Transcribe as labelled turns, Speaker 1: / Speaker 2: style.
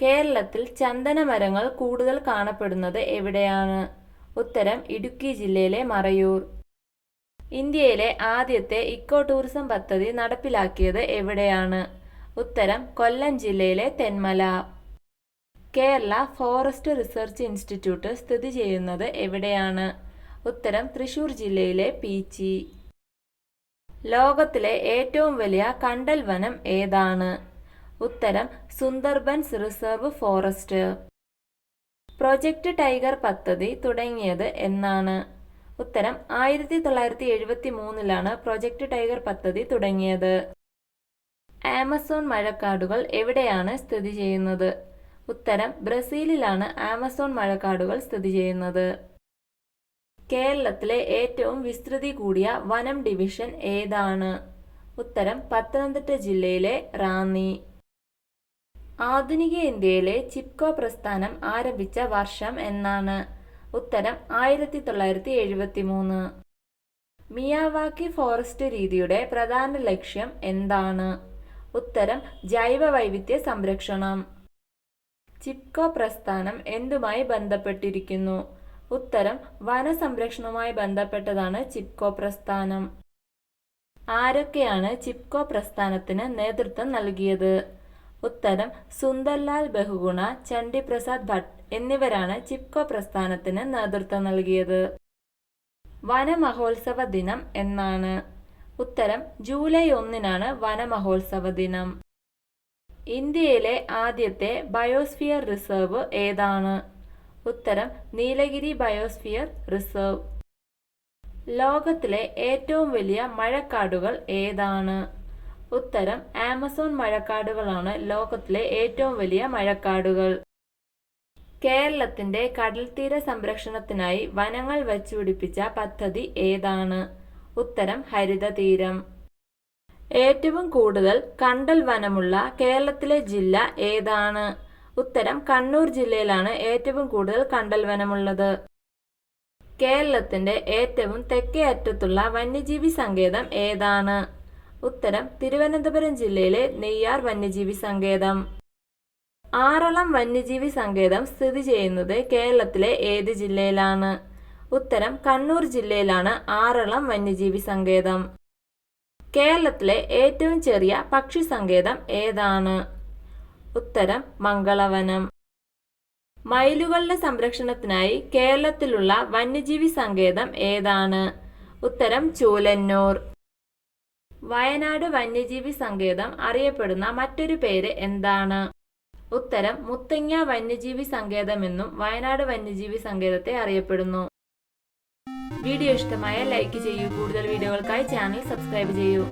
Speaker 1: കേരളത്തിൽ ചന്ദനമരങ്ങൾ കൂടുതൽ കാണപ്പെടുന്നത് എവിടെയാണ്? ഉത്തരം ഇടുക്കി ജില്ലയിലെ മറയൂർ. ഇന്ത്യയിലെ ആദ്യത്തെ ഇക്കോ ടൂറിസം പദ്ധതി നടപ്പിലാക്കിയത് എവിടെയാണ്? ഉത്തരം കൊല്ലം ജില്ലയിലെ Thenmala. Kerala forest research institute സ്ഥിതി ചെയ്യുന്നത് എവിടെയാണ്? ഉത്തരം തൃശൂർ ജില്ലയിലെ പീച്ചി. ലോകത്തിലെ ഏറ്റവും വലിയ കണ്ടൽ വനം ഏതാണ്? ഉത്തരം Sundarbans reserve forest. Project tiger പദ്ധതി തുടങ്ങിയത് എന്നാണ്. ഉത്തരം ആയിരത്തി തൊള്ളായിരത്തി എഴുപത്തി മൂന്നിലാണ് പ്രൊജക്ട് ടൈഗർ പദ്ധതി തുടങ്ങിയത്. ആമസോൺ മഴക്കാടുകൾ എവിടെയാണ് സ്ഥിതി ചെയ്യുന്നത്? ഉത്തരം ബ്രസീലിലാണ് ആമസോൺ മഴക്കാടുകൾ സ്ഥിതി ചെയ്യുന്നത്. കേരളത്തിലെ ഏറ്റവും വിസ്തൃതി കൂടിയ വനം ഡിവിഷൻ ഏതാണ്? ഉത്തരം പത്തനംതിട്ട ജില്ലയിലെ റാന്നി. ആധുനിക ഇന്ത്യയിലെ ചിപ്കോ പ്രസ്ഥാനം ആരംഭിച്ച വർഷം എന്നാണ്. ഉത്തരം ആയിരത്തി തൊള്ളായിരത്തി എഴുപത്തി മൂന്ന് മിയാവാക്കി ഫോറസ്റ്റ് രീതിയുടെ പ്രധാന ലക്ഷ്യം എന്താണ്? ഉത്തരം ജൈവ വൈവിധ്യ സംരക്ഷണം. ചിപ്കോ പ്രസ്ഥാനം എന്തുമായി ബന്ധപ്പെട്ടിരിക്കുന്നു? ഉത്തരം വനസംരക്ഷണവുമായി ബന്ധപ്പെട്ടതാണ് ചിപ്കോ പ്രസ്ഥാനം. ആരൊക്കെയാണ് ചിപ്കോ പ്രസ്ഥാനത്തിന് നേതൃത്വം നൽകിയത്? ഉത്തരം സുന്ദർലാൽ ബഹുഗുണ ചണ്ഡിപ്രസാദ് ഭട്ട് എന്നിവരാണ് ചിപ്കോ പ്രസ്ഥാനത്തിന് നേതൃത്വം നൽകിയത്. വനമഹോത്സവ ദിനം എന്നാണ്. ഉത്തരം ജൂലൈ ഒന്നിനാണ് വനമഹോത്സവ ദിനം. ഇന്ത്യയിലെ ആദ്യത്തെ ബയോസ്ഫിയർ റിസർവ് ഏതാണ്? ഉത്തരം നീലഗിരി ബയോസ്ഫിയർ റിസർവ്. ലോകത്തിലെ ഏറ്റവും വലിയ മഴക്കാടുകൾ ഏതാണ്? ഉത്തരം ആമസോൺ മഴക്കാടുകളാണ് ലോകത്തിലെ ഏറ്റവും വലിയ മഴക്കാടുകൾ. കേരളത്തിന്റെ കടൽത്തീര സംരക്ഷണത്തിനായി വനങ്ങൾ വെച്ചുപിടിപ്പിച്ച പദ്ധതി ഏതാണ്? ഉത്തരം ഹരിതതീരം. ഏറ്റവും കൂടുതൽ കണ്ടൽ വനമുള്ള കേരളത്തിലെ ജില്ല ഏതാണ്? ഉത്തരം കണ്ണൂർ ജില്ലയിലാണ് ഏറ്റവും കൂടുതൽ കണ്ടൽ വനമുള്ളത്. കേരളത്തിന്റെ ഏറ്റവും തെക്കേ അറ്റത്തുള്ള വന്യജീവി സങ്കേതം ഏതാണ്? ഉത്തരം തിരുവനന്തപുരം ജില്ലയിലെ നെയ്യാർ വന്യജീവി സങ്കേതം. ആറളം വന്യജീവി സങ്കേതം സ്ഥിതി ചെയ്യുന്നത് കേരളത്തിലെ ഏത് ജില്ലയിലാണ്? ഉത്തരം കണ്ണൂർ ജില്ലയിലാണ് ആറളം വന്യജീവി സങ്കേതം. കേരളത്തിലെ ഏറ്റവും ചെറിയ പക്ഷി സങ്കേതം ഏതാണ്? ഉത്തരം മംഗളവനം. മയിലുകളുടെ സംരക്ഷണത്തിനായി കേരളത്തിലുള്ള വന്യജീവി സങ്കേതം ഏതാണ്? ഉത്തരം ചൂലന്നൂർ. വയനാട് വന്യജീവി സങ്കേതം അറിയപ്പെടുന്ന മറ്റൊരു പേര് എന്താണ്? ഉത്തരം മുത്തങ്ങ വന്യജീവി സങ്കേതമെന്നും വയനാട് വന്യജീവി സങ്കേതത്തെ അറിയപ്പെടുന്നു. വീഡിയോ ഇഷ്ടമായ ലൈക്ക് ചെയ്യൂ. കൂടുതൽ വീഡിയോകൾക്കായി ചാനൽ സബ്സ്ക്രൈബ് ചെയ്യൂ.